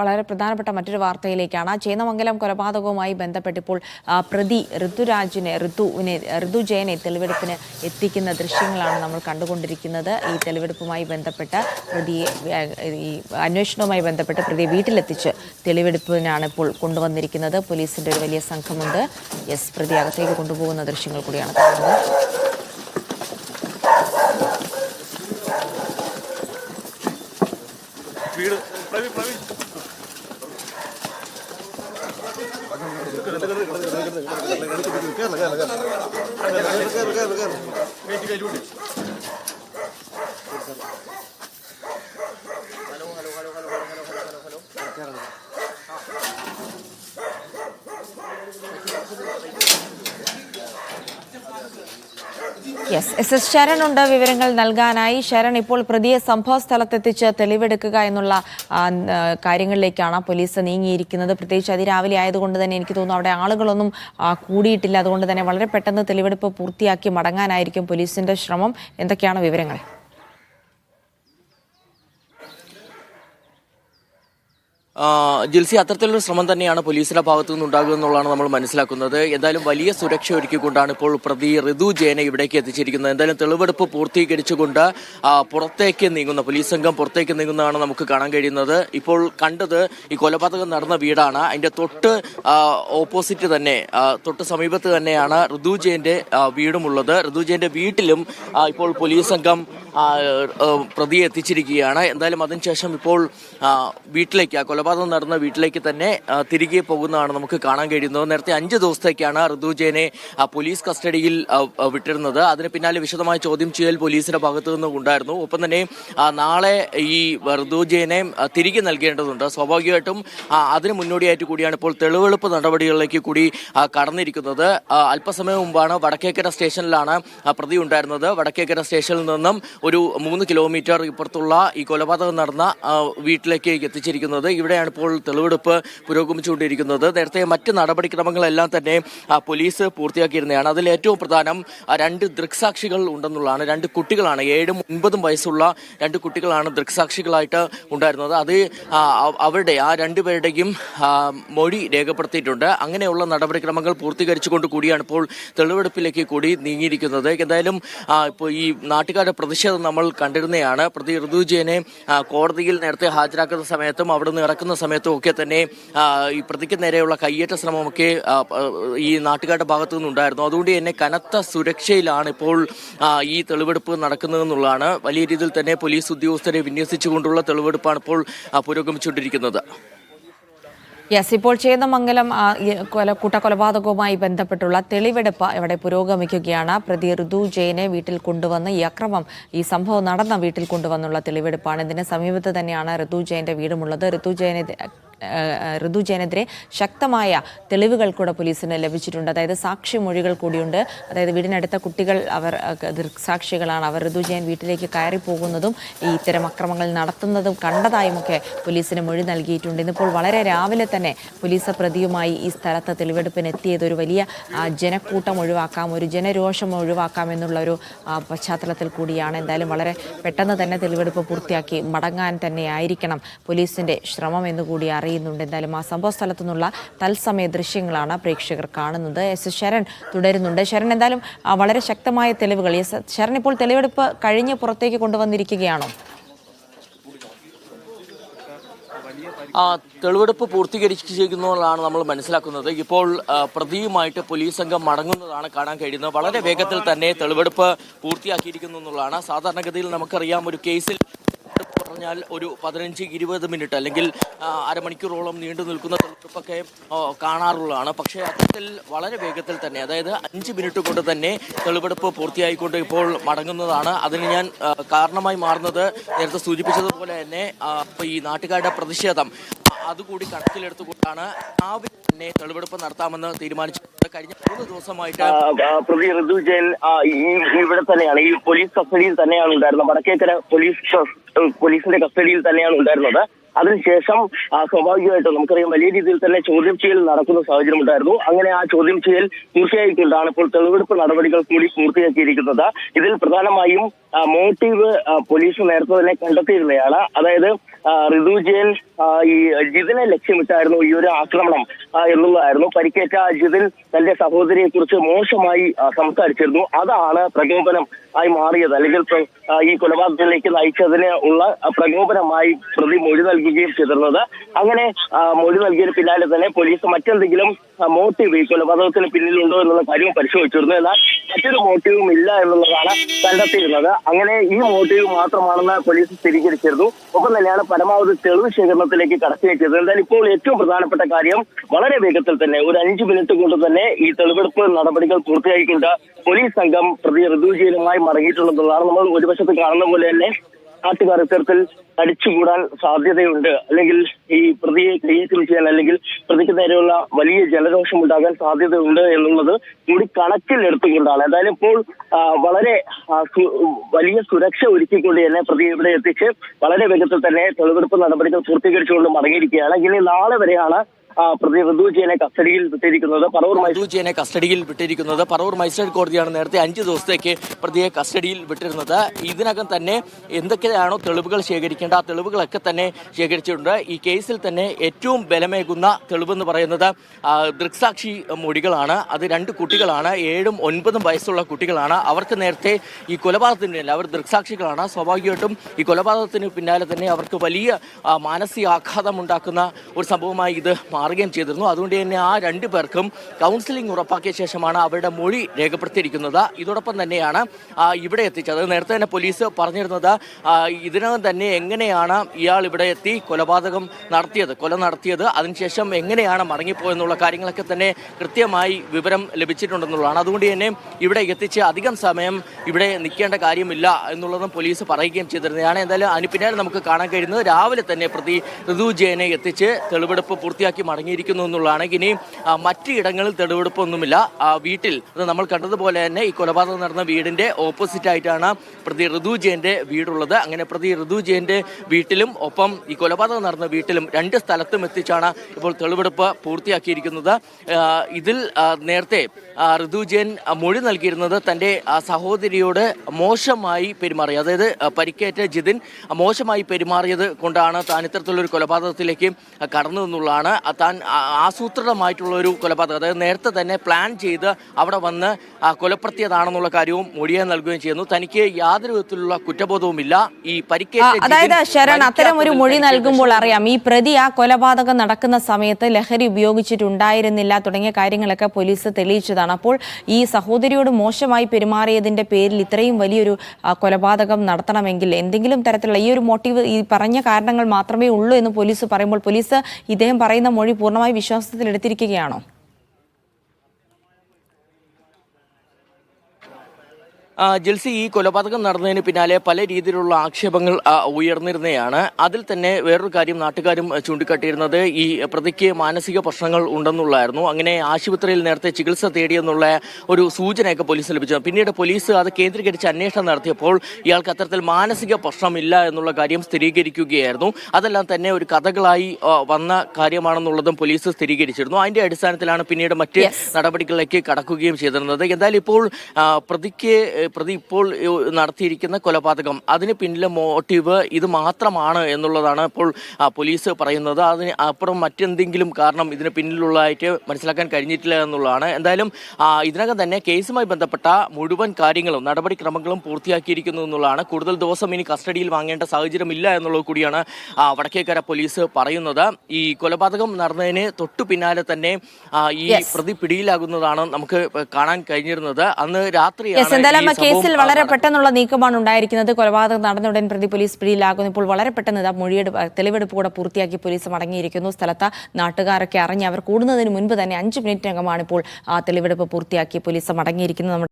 വളരെ പ്രധാനപ്പെട്ട മറ്റൊരു വാർത്തയിലേക്കാണ്. ചേന്നമംഗലം കൊലപാതകവുമായി ബന്ധപ്പെട്ട് ഇപ്പോൾ പ്രതി ഋതുരാജിനെ ഋതുവിനെ ഋതുജയനെ തെളിവെടുപ്പിന് എത്തിക്കുന്ന ദൃശ്യങ്ങളാണ് നമ്മൾ കണ്ടുകൊണ്ടിരിക്കുന്നത്. ഈ തെളിവെടുപ്പുമായി ബന്ധപ്പെട്ട് പ്രതിയെ ഈ അന്വേഷണവുമായി ബന്ധപ്പെട്ട് പ്രതിയെ വീട്ടിലെത്തിച്ച് തെളിവെടുപ്പിനാണ് ഇപ്പോൾ കൊണ്ടുവന്നിരിക്കുന്നത്. പോലീസിന്റെ ഒരു വലിയ സംഘമുണ്ട്. എസ് പ്രതി അകത്തേക്ക് കൊണ്ടുപോകുന്ന ദൃശ്യങ്ങൾ കൂടിയാണ് കാണുന്നത്. Kerala Kerala Kerala Kerala Kerala Kerala Kerala yes S S Sharan ഉണ്ട് വിവരങ്ങൾ നൽകാനായി. ശരൺ ഇപ്പോൾ പ്രതിയെ സംഭവ സ്ഥലത്തെത്തിച്ച് തെളിവെടുക്കുക എന്നുള്ള കാര്യങ്ങളിലേക്കാണ് പോലീസ് നീങ്ങിയിരിക്കുന്നത്. പ്രത്യേകിച്ച് അതിരാവിലെ ആയതുകൊണ്ട് തന്നെ എനിക്ക് തോന്നുന്നു അവിടെ ആളുകളൊന്നും കൂടിയിട്ടില്ല. അതുകൊണ്ട് തന്നെ വളരെ പെട്ടെന്ന് തെളിവെടുപ്പ് പൂർത്തിയാക്കി മടങ്ങാനായിരിക്കും പോലീസിന്റെ ശ്രമം. എന്തൊക്കെയാണ് വിവരങ്ങൾ? ജിൽസി അത്തരത്തിലൊരു ശ്രമം തന്നെയാണ് പോലീസിന്റെ ഭാഗത്തു നിന്നുണ്ടാകുക എന്നുള്ളതാണ് നമ്മൾ മനസ്സിലാക്കുന്നത്. എന്തായാലും വലിയ സുരക്ഷ ഒരുക്കിക്കൊണ്ടാണ് ഇപ്പോൾ പ്രതി ഋതു ജയനെ ഇവിടേക്ക് എത്തിച്ചിരിക്കുന്നത്. എന്തായാലും തെളിവെടുപ്പ് പൂർത്തീകരിച്ചുകൊണ്ട് പുറത്തേക്ക് നീങ്ങുന്ന പോലീസ് സംഘം പുറത്തേക്ക് നീങ്ങുന്നതാണ് നമുക്ക് കാണാൻ കഴിയുന്നത്. ഇപ്പോൾ കണ്ടത് ഈ കൊലപാതകം നടന്ന വീടാണ്. അതിന്റെ തൊട്ട് ഓപ്പോസിറ്റ് തന്നെ തൊട്ട് സമീപത്ത് തന്നെയാണ് ഋതു ജയന്റെ വീടുമുള്ളത്. ഋതു ജയന്റെ വീട്ടിലും ഇപ്പോൾ പോലീസ് സംഘം പ്രതിയെ എത്തിച്ചിരിക്കുകയാണ്. എന്തായാലും അതിനുശേഷം ഇപ്പോൾ വീട്ടിലേക്ക് ആ കൊലപാതകം നടന്ന വീട്ടിലേക്ക് തന്നെ തിരികെ പോകുന്നതാണ് നമുക്ക് കാണാൻ കഴിയുന്നത്. നേരത്തെ അഞ്ച് ദിവസത്തേക്കാണ് ഋതുജയനെ പോലീസ് കസ്റ്റഡിയിൽ വിട്ടിരുന്നത്. അതിന് പിന്നാലെ വിശദമായ ചോദ്യം ചെയ്യൽ പോലീസിന്റെ ഭാഗത്തു നിന്നും ഉണ്ടായിരുന്നു. ഒപ്പം തന്നെ നാളെ ഈ ഋതുജയനെ തിരികെ നൽകേണ്ടതുണ്ട്. സ്വാഭാവികമായിട്ടും അതിന് മുന്നോടിയായിട്ട് കൂടിയാണ് ഇപ്പോൾ തെളിവെടുപ്പ് നടപടികളിലേക്ക് കൂടി കടന്നിരിക്കുന്നത്. അല്പസമയം മുമ്പാണ് വടക്കേക്കര സ്റ്റേഷനിലാണ് പ്രതി ഉണ്ടായിരുന്നത്. വടക്കേക്കര സ്റ്റേഷനിൽ നിന്നും ഒരു മൂന്ന് കിലോമീറ്റർ ഇപ്പുറത്തുള്ള ഈ കൊലപാതകം നടന്ന വീട്ടിലേക്ക് എത്തിച്ചിരിക്കുന്നത്. ഇവിടെയാണ് ഇപ്പോൾ തെളിവെടുപ്പ് പുരോഗമിച്ചുകൊണ്ടിരിക്കുന്നത്. നേരത്തെ മറ്റ് നടപടിക്രമങ്ങളെല്ലാം തന്നെ പോലീസ് പൂർത്തിയാക്കിയിരുന്നതാണ്. അതിൽ ഏറ്റവും പ്രധാനം രണ്ട് ദൃക്സാക്ഷികൾ ഉണ്ടെന്നുള്ളതാണ്. രണ്ട് കുട്ടികളാണ് ഏഴും ഒൻപതും വയസ്സുള്ള രണ്ട് കുട്ടികളാണ് ദൃക്സാക്ഷികളായിട്ട് ഉണ്ടായിരുന്നത്. അത് അവരുടെ ആ രണ്ടുപേരുടെയും മൊഴി രേഖപ്പെടുത്തിയിട്ടുണ്ട്. അങ്ങനെയുള്ള നടപടിക്രമങ്ങൾ പൂർത്തീകരിച്ചുകൊണ്ട് കൂടിയാണ് ഇപ്പോൾ തെളിവെടുപ്പിലേക്ക് കൂടി നീങ്ങിയിരിക്കുന്നത്. എന്തായാലും ഇപ്പോൾ ഈ നാട്ടുകാരുടെ പ്രതിഷേധം നമ്മൾ കണ്ടിരുന്നതാണ്. പ്രതി ഋതുജയനെ കോടതിയിൽ നേരത്തെ ഹാജരാക്കുന്ന സമയത്തും അവിടെ നിന്ന് ഇറക്കുന്ന സമയത്തും ഒക്കെ തന്നെ ഈ പ്രതിക്ക് നേരെയുള്ള കയ്യേറ്റ ശ്രമമൊക്കെ ഈ നാട്ടുകാരുടെ ഭാഗത്തു നിന്നുണ്ടായിരുന്നു. അതുകൊണ്ട് തന്നെ കനത്ത സുരക്ഷയിലാണ് ഇപ്പോൾ ഈ തെളിവെടുപ്പ് നടക്കുന്നതെന്നുള്ളതാണ്. വലിയ രീതിയിൽ തന്നെ പോലീസ് ഉദ്യോഗസ്ഥരെ വിന്യസിച്ചുകൊണ്ടുള്ള തെളിവെടുപ്പാണ് ഇപ്പോൾ പുരോഗമിച്ചുകൊണ്ടിരിക്കുന്നത്. യെസ് ഇപ്പോൾ ചേന്നമംഗലം കൊല കൂട്ടക്കൊലപാതകവുമായി ബന്ധപ്പെട്ടുള്ള തെളിവെടുപ്പ് ഇവിടെ പുരോഗമിക്കുകയാണ്. പ്രതി ഋതു ജയനെ വീട്ടിൽ കൊണ്ടുവന്ന് ഈ അക്രമം ഈ സംഭവം നടന്ന വീട്ടിൽ കൊണ്ടുവന്നുള്ള തെളിവെടുപ്പാണ്. ഇതിന് സമീപത്ത് തന്നെയാണ് ഋതു ജയന്റെ വീടുമുള്ളത്. ഋതു ജയനെ ഋതു ജയനെതിരെ ശക്തമായ തെളിവുകൾ കൂടെ പോലീസിന് ലഭിച്ചിട്ടുണ്ട്. അതായത് സാക്ഷി മൊഴികൾ കൂടിയുണ്ട്. അതായത് വീടിനടുത്ത കുട്ടികൾ അവർ ദൃക്സാക്ഷികളാണ് അവർ ഋതു ജയൻ വീട്ടിലേക്ക് കയറി പോകുന്നതും ഈ ഇത്തരം അക്രമങ്ങൾ നടത്തുന്നതും കണ്ടതായുമൊക്കെ പോലീസിന് മൊഴി നൽകിയിട്ടുണ്ട്. ഇന്നിപ്പോൾ വളരെ രാവിലെ തന്നെ പോലീസ് പ്രതിയുമായി ഈ സ്ഥലത്ത് തെളിവെടുപ്പിന് എത്തിയത് ഒരു വലിയ ജനക്കൂട്ടം ഒഴിവാക്കാം ഒരു ജനരോഷം ഒഴിവാക്കാം എന്നുള്ള ഒരു പശ്ചാത്തലത്തിൽ കൂടിയാണ്. എന്തായാലും വളരെ പെട്ടെന്ന് തന്നെ തെളിവെടുപ്പ് പൂർത്തിയാക്കി മടങ്ങാൻ തന്നെ ആയിരിക്കണം പോലീസിന്റെ ശ്രമം എന്നുകൂടി അറിയുന്നുണ്ട്. എന്തായാലും ആ സംഭവ സ്ഥലത്തു നിന്നുള്ള തത്സമയ ദൃശ്യങ്ങളാണ് പ്രേക്ഷകർ കാണുന്നത്. എസ്. എസ്. ശരൺ തുടരുന്നുണ്ട്. ശരൺ എന്തായാലും വളരെ ശക്തമായ തെളിവുകൾ. എസ്. ശരൺ ഇപ്പോൾ തെളിവെടുപ്പ് കഴിഞ്ഞ് പുറത്തേക്ക് കൊണ്ടുവന്നിരിക്കുകയാണോ ആ തെളിവെടുപ്പ് പൂർത്തീകരിച്ചിരിക്കുന്നതാണ് നമ്മൾ മനസ്സിലാക്കുന്നത്. ഇപ്പോൾ പ്രതിയുമായിട്ട് പോലീസ് സംഘം മടങ്ങുന്നതാണ് കാണാൻ കഴിയുന്നത്. വളരെ വേഗത്തിൽ തന്നെ തെളിവെടുപ്പ് പൂർത്തിയാക്കിയിരിക്കുന്നു എന്നുള്ളതാണ്. സാധാരണഗതിയിൽ നമുക്കറിയാം ഒരു കേസിൽ പറഞ്ഞാൽ ഒരു പതിനഞ്ച് ഇരുപത് മിനിറ്റ് അല്ലെങ്കിൽ അരമണിക്കൂറോളം നീണ്ടു നിൽക്കുന്ന തെളിവെടുപ്പൊക്കെ കാണാറുള്ളതാണ്. പക്ഷേ അത്തരത്തിൽ വളരെ വേഗത്തിൽ തന്നെ അതായത് അഞ്ച് മിനിറ്റ് കൊണ്ട് തന്നെ തെളിവെടുപ്പ് പൂർത്തിയായിക്കൊണ്ട് ഇപ്പോൾ മടങ്ങുന്നതാണ്. അതിന് ഞാൻ കാരണമായി മാറുന്നത് നേരത്തെ സൂചിപ്പിച്ചതുപോലെ തന്നെ ഇപ്പോൾ ഈ നാട്ടുകാരുടെ പ്രതിഷേധം അതുകൂടി കണക്കിലെടുത്തുകൊണ്ടാണ് രാവിലെ തന്നെ തെളിവെടുപ്പ് നടത്താമെന്ന് തീരുമാനിച്ചത്. കഴിഞ്ഞ ദിവസമായിട്ട് പ്രതി ഋതു ജയൻ ഇവിടെ തന്നെയാണ് ഈ പോലീസ് കസ്റ്റഡിയിൽ തന്നെയാണ് ഉണ്ടായിരുന്നത്. വടക്കേക്കര പോലീസ് പോലീസിന്റെ കസ്റ്റഡിയിൽ തന്നെയാണ് ഉണ്ടായിരുന്നത്. അതിനുശേഷം സ്വാഭാവികമായിട്ടും നമുക്കറിയാം വലിയ രീതിയിൽ തന്നെ ചോദ്യം ചെയ്യൽ നടക്കുന്ന സാഹചര്യം ഉണ്ടായിരുന്നു. അങ്ങനെ ആ ചോദ്യം ചെയ്യൽ പൂർത്തിയായിക്കൊണ്ടാണ് ഇപ്പോൾ തെളിവെടുപ്പ് നടപടികൾ കൂടി പൂർത്തിയാക്കിയിരിക്കുന്നത്. ഇതിൽ പ്രധാനമായും മോട്ടീവ് പോലീസ് നേരത്തെ തന്നെ കണ്ടെത്തിയിരുന്നയാണ് അതായത് റിതു ജയൻ ഈ ജിതിനെ ലക്ഷ്യമിട്ടായിരുന്നു ഈ ഒരു ആക്രമണം എന്നുള്ളതായിരുന്നു. പരിക്കേറ്റ ജിതിൻ തന്റെ സഹോദരിയെ കുറിച്ച് മോശമായി സംസാരിച്ചിരുന്നു. അതാണ് പ്രകോപനം ആയി മാറിയത്. അല്ലെങ്കിൽ ഈ കൊലപാതകത്തിലേക്ക് നയിച്ചതിന് ഉള്ള പ്രകോപനമായി പ്രതി മൊഴി നൽകുകയും ചെയ്തിരുന്നത്. അങ്ങനെ മൊഴി നൽകിയതിന് പിന്നാലെ തന്നെ പോലീസ് മറ്റെന്തെങ്കിലും മോട്ടീവ് ഈ കൊലപാതകത്തിന് പിന്നിലുണ്ടോ എന്നുള്ള കാര്യവും പരിശോധിച്ചിരുന്നു. എന്നാൽ മറ്റൊരു മോട്ടീവും ഇല്ല എന്നുള്ളതാണ് കണ്ടെത്തിയിരുന്നത്. അങ്ങനെ ഈ മോട്ടീവ് മാത്രമാണെന്ന് പോലീസ് സ്ഥിരീകരിച്ചിരുന്നു. ഒപ്പം തന്നെയാണ് പരമാവധി തെളിവ് ശേഖരണത്തിലേക്ക് കടക്കുകയും ചെയ്തത് എന്തായാലും ഇപ്പോൾ ഏറ്റവും പ്രധാനപ്പെട്ട കാര്യം വളരെ വേഗത്തിൽ തന്നെ ഒരു അഞ്ച് മിനിറ്റ് കൊണ്ട് തന്നെ ഈ തെളിവെടുപ്പ് നടപടികൾ പൂർത്തിയായിക്കൊണ്ട് പോലീസ് സംഘം പ്രതി ഋതുജീലമായി മടങ്ങിയിട്ടുള്ളതാണ് നമ്മൾ ഒരു വശത്ത് കാണുന്ന പോലെ തന്നെ നാട്ടുകാർ ഇത്തരത്തിൽ അടിച്ചുകൂടാൻ സാധ്യതയുണ്ട്. അല്ലെങ്കിൽ ഈ പ്രതിയെ കൈയേറ്റം ചെയ്യാൻ അല്ലെങ്കിൽ പ്രതിക്ക് നേരെയുള്ള വലിയ ജലദോഷം ഉണ്ടാകാൻ സാധ്യതയുണ്ട് എന്നുള്ളത് കൂടി കണക്കിലെടുത്തുകൊണ്ടാണ് എന്തായാലും ഇപ്പോൾ വളരെ വലിയ സുരക്ഷ ഒരുക്കിക്കൊണ്ട് തന്നെ പ്രതി ഇവിടെ എത്തിച്ച് വളരെ വേഗത്തിൽ തന്നെ തെളിവെടുപ്പ് നടപടികൾ പൂർത്തീകരിച്ചുകൊണ്ട് മടങ്ങിയിരിക്കുകയാണ്. ഇനി നാളെ വരെയാണ് പ്രതി കസ്റ്റഡിയിൽ വിട്ടിരിക്കുന്നത് പറവൂർ മജിസ്ട്രേറ്റ് കോടതിയാണ് നേരത്തെ അഞ്ച് ദിവസത്തേക്ക് പ്രതിയെ കസ്റ്റഡിയിൽ വിട്ടിരുന്നത്. ഇതിനകം തന്നെ എന്തൊക്കെയാണോ തെളിവുകൾ ശേഖരിക്കേണ്ട ആ തെളിവുകളൊക്കെ തന്നെ ശേഖരിച്ചിട്ടുണ്ട്. ഈ കേസിൽ തന്നെ ഏറ്റവും ബലമേകുന്ന തെളിവെന്ന് പറയുന്നത് ദൃക്സാക്ഷി മൊഴികളാണ്. അത് രണ്ട് കുട്ടികളാണ്. ഏഴും ഒൻപതും വയസ്സുള്ള കുട്ടികളാണ്. അവർക്ക് നേരത്തെ ഈ കൊലപാതകത്തിന് അവർ ദൃക്സാക്ഷികളാണ്. സ്വാഭാവികമായിട്ടും ഈ കൊലപാതകത്തിന് പിന്നാലെ തന്നെ അവർക്ക് വലിയ മാനസികാഘാതം ഉണ്ടാക്കുന്ന ഒരു സംഭവമായി ഇത് മാറുകയും ചെയ്തിരുന്നു. അതുകൊണ്ട് തന്നെ ആ രണ്ടു പേർക്കും കൗൺസിലിംഗ് ഉറപ്പാക്കിയ ശേഷമാണ് അവരുടെ മൊഴി രേഖപ്പെടുത്തിയിരിക്കുന്നത്. ഇതോടൊപ്പം തന്നെയാണ് ഇവിടെ എത്തിച്ചത്. നേരത്തെ തന്നെ പോലീസ് പറഞ്ഞിരുന്നത് ഇതിനകം തന്നെ എങ്ങനെയാണ് ഇയാൾ ഇവിടെ എത്തി കൊലപാതകം നടത്തിയത് കൊല നടത്തിയത് അതിനുശേഷം എങ്ങനെയാണ് മടങ്ങിപ്പോയെന്നുള്ള കാര്യങ്ങളൊക്കെ തന്നെ കൃത്യമായി വിവരം ലഭിച്ചിട്ടുണ്ടെന്നുള്ളതാണ്. അതുകൊണ്ട് തന്നെ ഇവിടെ എത്തിച്ച് അധികം സമയം ഇവിടെ നിൽക്കേണ്ട കാര്യമില്ല എന്നുള്ളതും പോലീസ് പറയുകയും ചെയ്തിരുന്നതാണ്. എന്തായാലും അതിന് പിന്നാലെ നമുക്ക് കാണാൻ കഴിയുന്നത് രാവിലെ തന്നെ പ്രതി ഋതു ജയനെ എത്തിച്ച് തെളിവെടുപ്പ് പൂർത്തിയാക്കി മടങ്ങിയിരിക്കുന്നു എന്നുള്ളതാണ് ഇനി മറ്റു ഇടങ്ങളിൽ തെളിവെടുപ്പൊന്നുമില്ല. വീട്ടിൽ അത് നമ്മൾ കണ്ടതുപോലെ തന്നെ ഈ കൊലപാതകം നടന്ന വീടിന്റെ ഓപ്പോസിറ്റ് ആയിട്ടാണ് പ്രതി ഋതു ജയന്റെ വീടുള്ളത്. അങ്ങനെ പ്രതി ഋതു ജയന്റെ വീട്ടിലും ഒപ്പം ഈ കൊലപാതകം നടന്ന വീട്ടിലും രണ്ട് സ്ഥലത്തും എത്തിച്ചാണ് ഇപ്പോൾ തെളിവെടുപ്പ് പൂർത്തിയാക്കിയിരിക്കുന്നത്. ഇതിൽ നേരത്തെ ഋതു ജയൻ മൊഴി നൽകിയിരുന്നത് തന്റെ സഹോദരിയോട് മോശമായി പെരുമാറി അതായത് പരിക്കേറ്റ ജിതിൻ മോശമായി പെരുമാറിയത് കൊണ്ടാണ് താൻ ഇത്തരത്തിലൊരു കൊലപാതകത്തിലേക്ക് കടന്നു എന്നുള്ളതാണ് താൻ ആ- ആസൂത്രിതമായിട്ടുള്ള ഒരു കൊലപാതകം അതായത് നേരത്തെ തന്നെ പ്ലാൻ ചെയ്ത് അവിടെ വന്ന് കൊലപ്പെടുത്തിയതാണെന്നുള്ള കാര്യവും മൊഴിയാൻ നൽകുകയും ചെയ്യുന്നു. തനിക്ക് യാതൊരു വിധത്തിലുള്ള കുറ്റബോധവുമില്ല. ഈ പരിക്കേറ്റ അതായത് ശരൺ അത്തരം ഒരു മൊഴി നൽകുമ്പോൾ അറിയാം ഈ പ്രതി ആ കൊലപാതകം നടക്കുന്ന സമയത്ത് ലഹരി ഉപയോഗിച്ചിട്ടുണ്ടായിരുന്നില്ല തുടങ്ങിയ കാര്യങ്ങളൊക്കെ പോലീസ് തെളിയിച്ചതാണ്. അപ്പോൾ ഈ സഹോദരിയോട് മോശമായി പെരുമാറിയതിന്റെ പേരിൽ ഇത്രയും വലിയൊരു കൊലപാതകം നടത്തണമെങ്കിൽ എന്തെങ്കിലും തരത്തിലുള്ള ഈ ഒരു മോട്ടീവ് ഈ പറഞ്ഞ കാരണങ്ങൾ മാത്രമേ ഉള്ളൂ എന്ന് പോലീസ് പറയുമ്പോൾ പോലീസ് ഇദ്ദേഹം പറയുന്ന മൊഴി പൂർണമായി വിശ്വാസത്തിൽ എടുത്തിരിക്കുകയാണോ ആ, ജിൽസി ഈ കൊലപാതകം നടന്നതിന് പിന്നാലെ പല രീതിയിലുള്ള ആക്ഷേപങ്ങൾ ഉയർന്നിരുന്നതാണ് അതിൽ തന്നെ വേറൊരു കാര്യം നാട്ടുകാരും ചൂണ്ടിക്കാട്ടിയിരുന്നത് ഈ പ്രതിക്ക് മാനസിക പ്രശ്നങ്ങൾ ഉണ്ടെന്നുള്ളായിരുന്നു. അങ്ങനെ ആശുപത്രിയിൽ നേരത്തെ ചികിത്സ തേടിയെന്നുള്ള ഒരു സൂചനയൊക്കെ പോലീസ് ലഭിച്ചു. പിന്നീട് പോലീസ് അത് കേന്ദ്രീകരിച്ച് അന്വേഷണം നടത്തിയപ്പോൾ ഇയാൾക്ക് അത്തരത്തിൽ മാനസിക പ്രശ്നമില്ല എന്നുള്ള കാര്യം സ്ഥിരീകരിക്കുകയായിരുന്നു. അതെല്ലാം തന്നെ ഒരു കഥകളായി വന്ന കാര്യമാണെന്നുള്ളതും പോലീസ് സ്ഥിരീകരിച്ചിരുന്നു. അതിന്റെ അടിസ്ഥാനത്തിലാണ് പിന്നീട് മറ്റ് നടപടികളിലേക്ക് കടക്കുകയും ചെയ്തിരുന്നത്. എന്തായാലും ഇപ്പോൾ പ്രതിക്ക് പ്രതി ഇപ്പോൾ നടത്തിയിരിക്കുന്ന കൊലപാതകം. അതിന് പിന്നിലെ മോട്ടീവ് ഇത് മാത്രമാണ് എന്നുള്ളതാണ് ഇപ്പോൾ പോലീസ് പറയുന്നത്. അതിന് അപ്പുറം മറ്റെന്തെങ്കിലും കാരണം ഇതിന് പിന്നിലുള്ളതായിട്ട് മനസ്സിലാക്കാൻ കഴിഞ്ഞിട്ടില്ല എന്നുള്ളതാണ്. എന്തായാലും ഇതിനകം തന്നെ കേസുമായി ബന്ധപ്പെട്ട മുഴുവൻ കാര്യങ്ങളും നടപടിക്രമങ്ങളും പൂർത്തിയാക്കിയിരിക്കുന്നു എന്നുള്ളതാണ്. കൂടുതൽ ദിവസം ഇനി കസ്റ്റഡിയിൽ വാങ്ങേണ്ട സാഹചര്യമില്ല എന്നുള്ളത് കൂടിയാണ് വടക്കേക്കര പോലീസ് പറയുന്നത്. ഈ കൊലപാതകം നടന്നതിന് തൊട്ടു പിന്നാലെ തന്നെ ഈ പ്രതി പിടിയിലാകുന്നതാണ് നമുക്ക് കാണാൻ കഴിഞ്ഞിരുന്നത്. അന്ന് രാത്രിയാണ് കേസിൽ വളരെ. പെട്ടെന്നുള്ള നീക്കമാണ് ഉണ്ടായിരിക്കുന്നത്. കൊലപാതകം നടന്ന ഉടൻ പ്രതി പോലീസ് പിടിയിലാകുന്നു. ഇപ്പോൾ വളരെ പെട്ടെന്ന് ഇതാ മൊഴിയെടുപ്പ് തെളിവെടുപ്പ് കൂടെ പൂർത്തിയാക്കി പോലീസ് മടങ്ങിയിരിക്കുന്നു. സ്ഥലത്ത് നാട്ടുകാരൊക്കെ അറിഞ്ഞ് അവർ കൂടുന്നതിന് മുൻപ് തന്നെ അഞ്ച് മിനിറ്റിനകമാണ് ഇപ്പോൾ ആ തെളിവെടുപ്പ് പൂർത്തിയാക്കി പോലീസ് മടങ്ങിയിരിക്കുന്നത്